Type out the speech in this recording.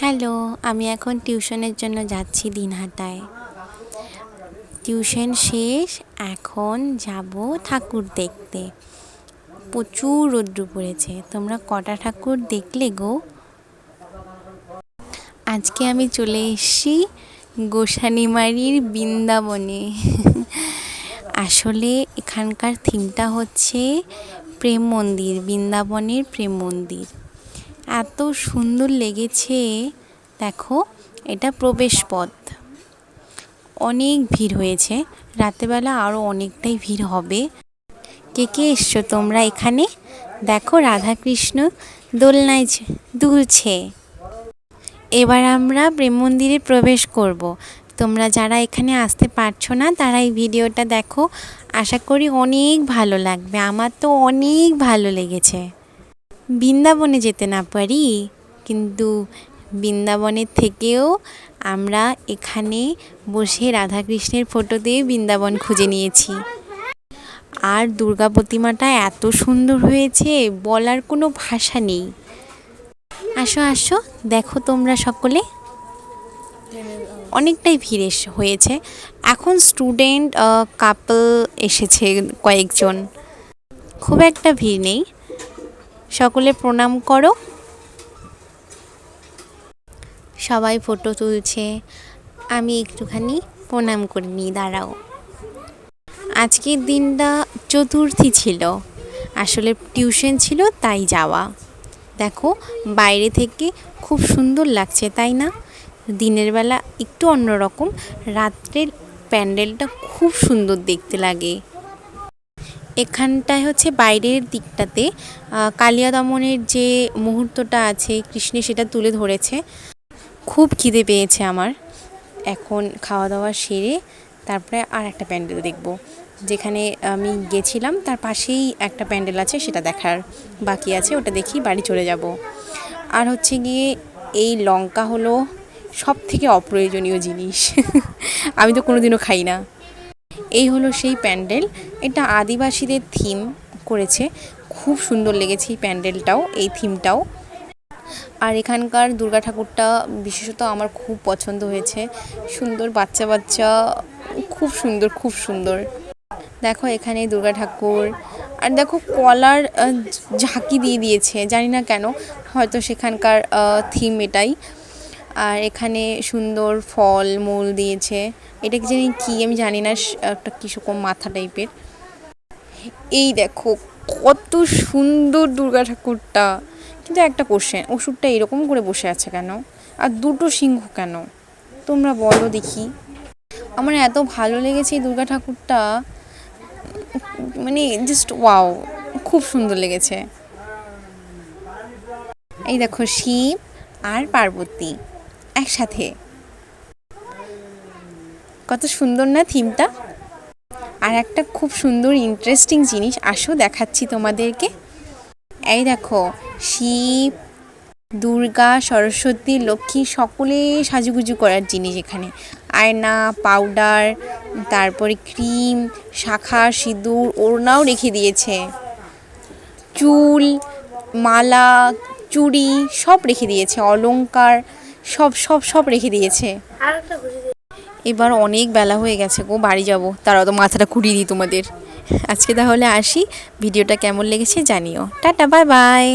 Hello, আমি এখন টিউশনের জন্য যাচ্ছি দিনহাটায়। টিউশন শেষ, এখন যাব ঠাকুর দেখতে। প্রচুর রৌদ্র পড়েছে। তোমরা কটা ঠাকুর দেখলে গো? আজকে আমি চলে এসেছি গোসানিমারির বৃন্দাবনে। আসলে এখানকার থিমটা হচ্ছে প্রেম মন্দির, বৃন্দাবনের প্রেম মন্দির। এত সুন্দর লেগেছে। দেখো, এটা প্রবেশ পথ। অনেক ভিড় হয়েছে। রাতেবেলা আরও অনেকটাই ভিড় হবে। কে কে এসছো তোমরা এখানে? দেখো, রাধাকৃষ্ণ দোলনায় দুলছে। এবার আমরা প্রেম মন্দিরে প্রবেশ করব। তোমরা যারা এখানে আসতে পারছ না, তারা এই ভিডিওটা দেখো। আশা করি অনেক ভালো লাগবে। আমার তো অনেক ভালো লেগেছে। বৃন্দাবনে যেতে না পারি, কিন্তু বৃন্দাবনের থেকেও আমরা এখানে বসে রাধাকৃষ্ণের ফটো দিয়ে বৃন্দাবন খুঁজে নিয়েছি। আর দুর্গা প্রতিমাটা এত সুন্দর হয়েছে, বলার কোনো ভাষা নেই। আসো আসো, দেখো তোমরা সকলে। অনেকটাই ভিড় হয়েছে। এখন স্টুডেন্ট কাপল এসেছে কয়েকজন। খুব একটা ভিড় নেই। সকলে প্রণাম করো। সবাই ফটো তুলছে। আমি একটুখানি প্রণাম করে নিই, দাঁড়াও। আজকের দিনটা চতুর্থী ছিল। আসলে টিউশন ছিল, তাই যাওয়া। দেখো, বাইরে থেকে খুব সুন্দর লাগছে, তাই না? দিনের বেলা একটু অন্যরকম। রাত্রের প্যান্ডেলটা খুব সুন্দর দেখতে লাগে। এখানটায় হচ্ছে বাইরের দিকটাতে কালিয়া দমনের যে মুহূর্তটা আছে, কৃষ্ণে সেটা তুলে ধরেছে। খুব খিদে পেয়েছে আমার। এখন খাওয়া দাওয়া সেরে তারপরে আর একটা প্যান্ডেল দেখব। যেখানে আমি গেছিলাম, তার পাশেই একটা প্যান্ডেল আছে, সেটা দেখার বাকি আছে, ওটা দেখি বাড়ি চলে যাব। আর হচ্ছে গিয়ে এই লঙ্কা হলো সব থেকে অপ্রয়োজনীয় জিনিস। আমি তো কোনোদিনও খাই না। এই হলো সেই প্যান্ডেল। এটা আদিবাসীদের থিম করেছে। খুব সুন্দর লেগেছে এই প্যান্ডেলটাও, এই থিমটাও আর এখানকার দুর্গা ঠাকুরটা বিশেষত আমার খুব পছন্দ হয়েছে। সুন্দর বাচ্চা বাচ্চা, খুব সুন্দর খুব সুন্দর। দেখো এখানে দুর্গা ঠাকুর। আর দেখো কলার ঝাঁকি দিয়ে দিয়েছে, জানি না কেন। হয়তো সেখানকার থিম এটাই। আর এখানে সুন্দর ফল, মূল দিয়েছে। এটা কি জানি কি, আমি জানি না একটা কীরকম মাথা টাইপের। এই দেখো, কত সুন্দর দুর্গা ঠাকুরটা। কিন্তু একটা কোশ্চেন ওষুধটা এরকম করে বসে আছে কেন? আর দুটো সিংহ কেন? তোমরা বলো দেখি। আমার এত ভালো লেগেছে এই দুর্গা ঠাকুরটা। মানে জাস্ট ওয়াও খুব সুন্দর লেগেছে। এই দেখো শিব আর পার্বতী। একসাথে। কত সুন্দর না থিমটা? আর একটা খুব সুন্দর ইন্টারেস্টিং জিনিস, আসো দেখাচ্ছি তোমাদেরকে। এই দেখো, শিব, দুর্গা, সরস্বতী, লক্ষ্মী, সকলে সাজুগুজু করার জিনিস এখানে। আয়না পাউডার তারপরে ক্রিম, শাখা, সিঁদুর, ওড়নাও রেখে দিয়েছে। চুল, মালা, চুড়ি সব রেখে দিয়েছে, অলংকার সব সব সব রেখে দিয়েছে। এবার অনেক বেলা হয়ে গেছে গো বাড়ি যাব। তারা তো মাথাটা কুড়িয়ে দিই তোমাদের। আজকে তাহলে আসি। ভিডিওটা কেমন লেগেছে জানিও। Tata bye bye.